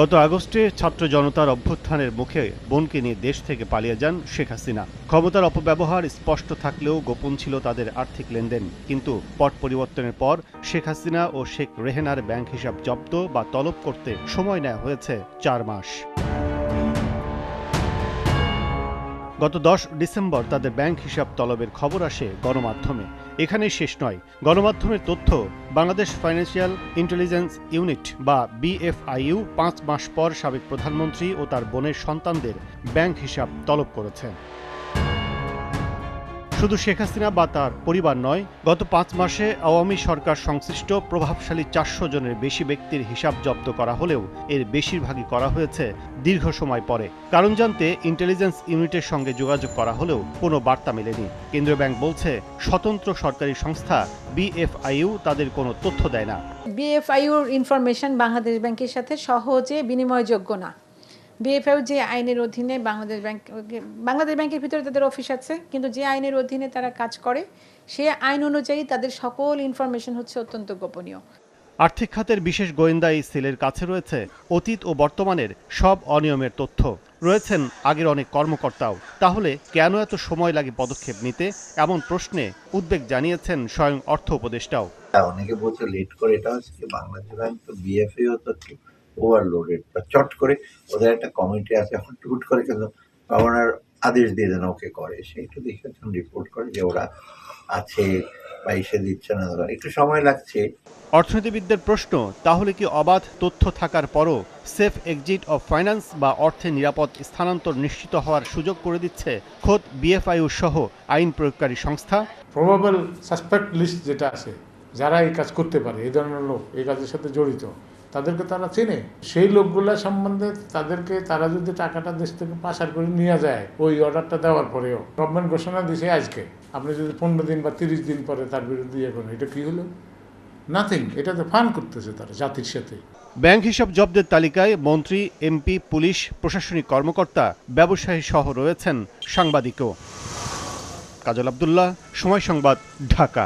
গত আগস্টে ছাত্র জনতার অভ্যুত্থানের মুখে বোনকে নিয়ে দেশ থেকে পালিয়ে যান শেখ হাসিনা। ক্ষমতার অপব্যবহার স্পষ্ট থাকলেও গোপন ছিল তাদের আর্থিক লেনদেন। কিন্তু পট পরিবর্তনের পর শেখ হাসিনা ও শেখ রেহেনার ব্যাংক হিসাব জব্দ বা তলব করতে সময় নেওয়া হয়েছে চার মাস। গত দশ ডিসেম্বর তাদের ব্যাংক হিসাব তলবের খবর আসে গণমাধ্যমে। এখানেই শেষ নয়। গণমাধ্যমের তথ্য, বাংলাদেশ ফাইন্যান্সিয়াল ইন্টেলিজেন্স ইউনিট বা বিএফআইইউ পাঁচ মাস পর সাবেক প্রধানমন্ত্রী ও তার বোনের সন্তানদের ব্যাংক হিসাব তলব করেছে। শুধু শেখ হাসিনা বা তার পরিবার নয়, গত পাঁচ মাসে আওয়ামী সরকার সংশ্লিষ্ট প্রভাবশালী চারশো জনের বেশি ব্যক্তির হিসাব জব্দ করা হলেও এর বেশিরভাগই করা হয়েছে দীর্ঘ সময় পরে। কারণ জানতে ইন্টেলিজেন্স ইউনিটের সঙ্গে যোগাযোগ করা হলেও কোনো বার্তা মেলেনি। কেন্দ্রীয় ব্যাংক বলছে, স্বতন্ত্র সরকারি সংস্থা বিএফআইইউ তাদের কোনো তথ্য দেয় না। বিএফআইউর ইনফরমেশন বাংলাদেশ ব্যাংকের সাথে সহজে বিনিময়যোগ্য না। বিএফআইউ যে আইনের অধীনে বাংলাদেশ ব্যাংক বাংলাদেশ ব্যাংকের ভিতরে তাদের অফিস আছে কিন্তু যে আইনের অধীনে তারা কাজ করে সে আইন অনুযায়ী তাদের সকল ইনফরমেশন হচ্ছে অত্যন্ত গোপনীয়। আর্থিক খাতের বিশেষ গোয়েন্দা এই সেলের কাছে রয়েছে অতীত ও বর্তমানের সব অনিয়মের তথ্য। রয়েছেন আগের অনেক কর্মকর্তাও। তাহলে কেন এত সময় লাগে পদক্ষেপ নিতে? এমন প্রশ্নে উদ্বেগ জানিয়েছেন স্বয়ং অর্থ উপদেষ্টাও। হ্যাঁ, অনেকে বলছে লেট করে এটা হচ্ছে বাংলাদেশ ব্যাংক তো বিএফএও তো ওভারলোডেড বা চট করে ওদের একটা কমিটি আছে টুট করে কিন্তু গভর্নর আদেশ দিয়ে দেন ওকে করে। সে একটু দেখে রিপোর্ট করে যে ওরা আছে বা এসে দিচ্ছে না। ওরা একটু সময় লাগছে। অর্থনীতিবিদদের প্রশ্ন তাহলে কি অবাধ তথ্য থাকার পরও সেফ এক্সিট অফ ফাইন্যান্স বা অর্থের নিরাপদ স্থানান্তর নিশ্চিত হওয়ার সুযোগ করে দিচ্ছে খোদ বিএফআইউ সহ আইন প্রয়োগকারী সংস্থা? প্রবাবল সাসপেক্ট লিস্ট যেটা আছে যারা এই কাজ করতে পারে এই ধরনের লোক এই কাজের সাথে জড়িত তাদেরকে তারা চেনে। সেই লোকগুলা সম্বন্ধে তাদেরকে তারা যদি টাকাটা দেশ থেকে পাচার করে নিয়ে যায়, ওই অর্ডারটা দেওয়ার পরেও গভর্নমেন্ট ঘোষণা দিছে আজকে। আপনি যদি পনেরো দিন বা তিরিশ দিন পরে তার বিরুদ্ধে ইয়ে করেন, এটা কি হলো? নাথিং এটা তো ফান করতেছে তারা জাতির সাথে। ব্যাংক হিসাব জব্দের তালিকায় মন্ত্রী, এমপি, পুলিশ, প্রশাসনিক কর্মকর্তা, ব্যবসায়ী সহ রয়েছেন সাংবাদিকও। কাজল আবদুল্লাহ, সময় সংবাদ, ঢাকা।